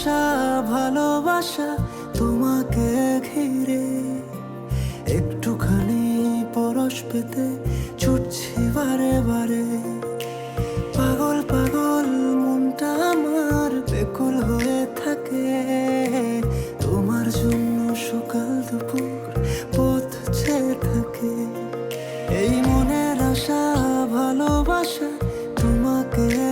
আশা ভালোবাসা তোমাকে ঘিরে। একটুখানি পরশ পেতে ছুটছি বারে বারে। পাগল পাগল, মনটা আমার বেকুল হয়ে থাকে। তোমার জন্য সকাল দুপুর পথ চেয়ে থাকে। এই মনের আশা, ভালোবাসা তোমাকে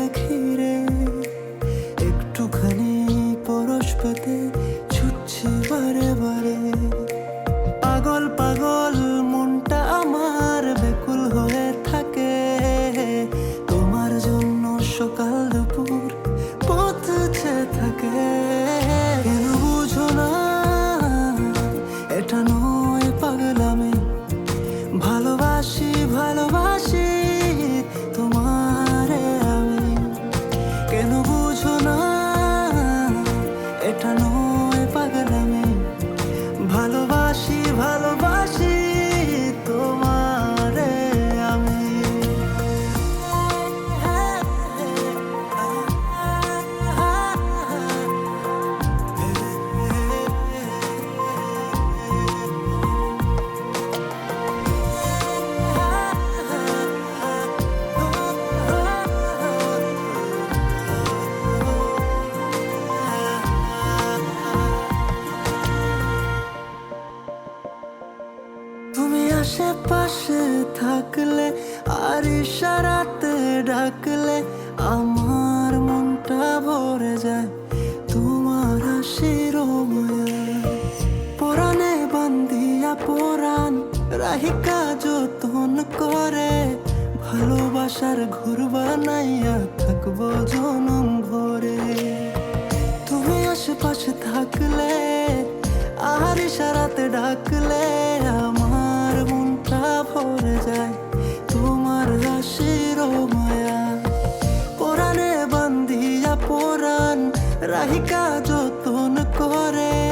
It don't আর ইশারাতে ডাকলে আমার মনটা ভরে যায়। তোমার হাসির পরাণে বান্ধিয়া পরাণ, রাহিকা যতন করে। ভালোবাসার ঘুর বানাইয়া থাকব জনম ভরে রাহিকা যতন করে।